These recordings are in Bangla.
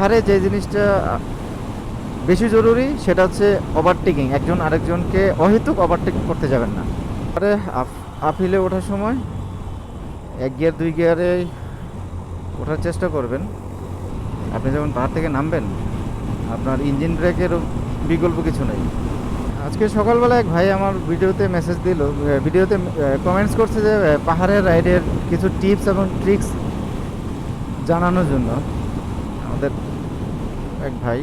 পাহাড়ে যে জিনিসটা বেশি জরুরি, সেটা হচ্ছে ওভারটেকিং একজন আরেকজনকে অহেতুক ওভারটেক করতে যাবেন না। আরে আপ হিলে ওঠার সময় এক গিয়ার, দুই গিয়ারে ওঠার চেষ্টা করবেন। আপনি যখন পাহাড় থেকে নামবেন, আপনার ইঞ্জিন ব্রেকের বিকল্প কিছু নেই। আজকে সকালবেলা এক ভাই আমার ভিডিওতে মেসেজ দিল ভিডিওতে কমেন্টস করছে যে পাহাড়ের রাইডের কিছু টিপস এবং ট্রিক্স জানানোর জন্য। আমাদের এক ভাই।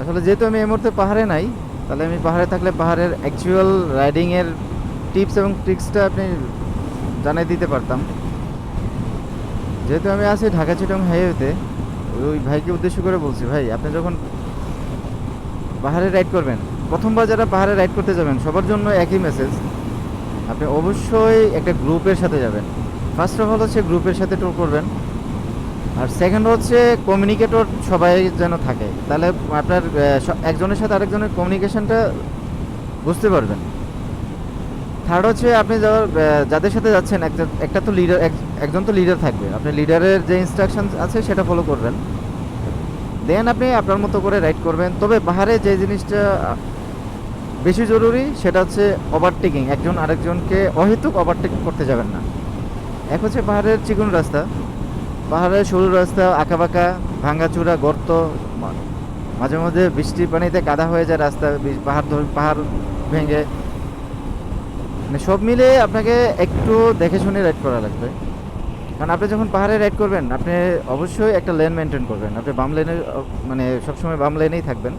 আসলে যেহেতু আমি এই মুহূর্তে পাহাড়ে নাই, তাহলে আমি পাহাড়ে থাকলে পাহাড়ের অ্যাকচুয়াল রাইডিংয়ের টিপস এবং ট্রিক্সটা আপনি জানাই দিতে পারতাম। যেহেতু আমি আছি ঢাকা চিটং হাইওয়েতে, ওই ভাইকে উদ্দেশ্য করে বলছি, ভাই, আপনি যখন পাহাড়ে রাইড করবেন প্রথমবার যারা পাহাড়ে রাইড করতে যাবেন, সবার জন্য একই মেসেজ আপনি অবশ্যই একটা গ্রুপের সাথে যাবেন। ফার্স্ট অফ অল হচ্ছে গ্রুপের সাথে ট্যুর করবেন। আর সেকেন্ড হচ্ছে কমিউনিকেটর সবাই যেন থাকে। তাহলে আপনার একজনের সাথে আরেকজনের কমিউনিকেশনটা বুঝতে পারবেন। থার্ড হচ্ছে আপনি যাওয়ার যাদের সাথে যাচ্ছেন, একটা একটা তো লিডার একজন তো লিডার থাকবে। আপনি লিডারের যে ইনস্ট্রাকশন আছে সেটা ফলো করবেন। দেন আপনি আপনার মতো করে রাইড করবেন। তবে পাহাড়ে যে জিনিসটা বেশি জরুরি, সেটা হচ্ছে ওভারটেকিং একজন আরেকজনকে অহেতুক ওভারটেক করতে যাবেন না। এক হচ্ছে পাহাড়ের চিকন রাস্তা। পাহাড়ের সরু রাস্তা, আঁকাবাঁকা ভাঙ্গাচুরা গর্ত মাঝে মাঝে বৃষ্টির পানিতে কাদা হয়ে যায় রাস্তা পাহাড় পাহাড় ভেঙে। মানে সব মিলে আপনাকে একটু দেখে শুনে রাইড করা লাগবে। কারণ আপনি যখন পাহাড়ে রাইড করবেন, আপনি অবশ্যই একটা লেন মেনটেন করবেন। আপনি বাম লেনে মানে সবসময় বাম লেনেই থাকবেন।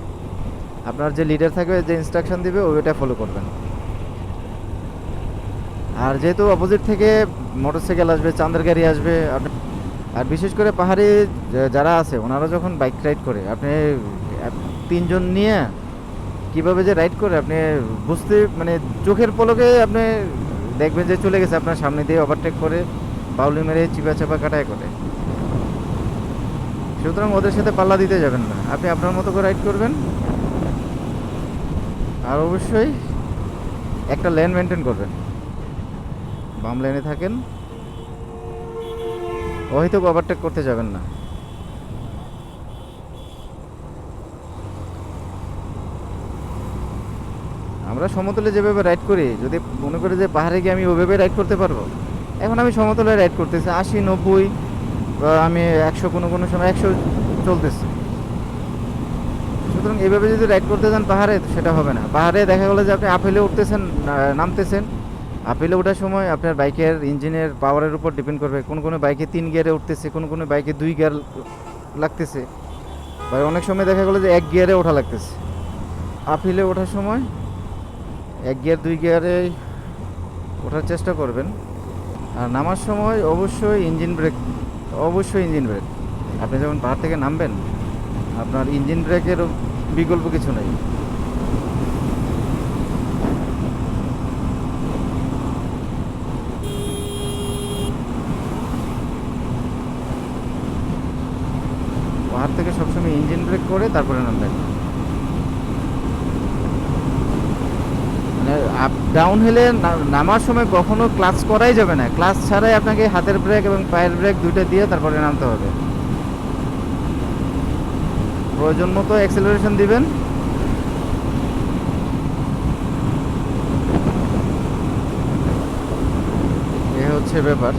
আপনার যে লিডার থাকবে, যে ইনস্ট্রাকশন দিবে ওইটা ফলো করবেন। আর যেহেতু অপোজিট থেকে মোটরসাইকেল আসবে চাঁদের গাড়ি আসবে, আপনি আর বিশেষ করে পাহাড়ে যারা আছে, ওনারা যখন বাইক রাইড করে, আপনি তিনজন নিয়ে কীভাবে যে রাইড করে, আপনি বুঝতে মানে চোখের পলকে আপনি দেখবেন যে চলে গেছে, আপনার সামনে দিয়ে ওভারটেক করে, বাউলি মেরে চিপা চাপা কাটায় করে। সুতরাং ওদের সাথে পাল্লা দিতে যাবেন না। আপনি আপনার মতো করে রাইড করবেন। আর অবশ্যই একটা লেন মেনটেন করবেন। বাম লেনে থাকেন। অহেতুক ওভারটেক করতে যাবেন না। আমরা সমতলে যেভাবে রাইড করি, যদি মনে করি যে পাহাড়ে গিয়ে আমি ওইভাবে রাইড করতে পারব, এখন আমি সমতলে রাইড করতেছি, আশি, নব্বই, বা আমি একশো কোনো কোনো সময় একশো চলতেছি। সুতরাং এভাবে যদি রাইড করতে যান পাহাড়ে সেটা হবে না। পাহাড়ে দেখা গেলো যে আপনি আপেলে উঠতেছেন নামতেছেন আপেলে ওঠার সময় আপনার বাইকের ইঞ্জিনের পাওয়ারের উপর ডিপেন্ড করবে। কোন কোনো বাইকে তিন গিয়ারে উঠতেছে, কোন কোনো বাইকে দুই গিয়ার লাগতেছে। বা অনেক সময় দেখা গেলো যে এক গিয়ারে ওঠা লাগতেছে। আপহিলে ওঠার সময় এক গিয়ার দুই গিয়ারে ওঠার চেষ্টা করবেন। আর নামার সময় অবশ্যই ইঞ্জিন ব্রেক অবশ্যই ইঞ্জিন ব্রেক আপনি যখন পাহাড় থেকে নামবেন, আপনার ইঞ্জিন ব্রেকের বিকল্প কিছু নেই পাহাড় থেকে সবসময় ইঞ্জিন ব্রেক করে তারপরে নামবেন মানে আপ ডাউন হিলে নামার সময় কখনো ক্লাচ করাই যাবে না। ক্লাচ ছাড়াই আপনাকে হাতের ব্রেক এবং পায়ের ব্রেক দুইটা দিয়ে তারপরে নামতে হবে। প্রয়োজন মতো অ্যাক্সেলারেশন দিবেন। এ হচ্ছে ব্যাপার।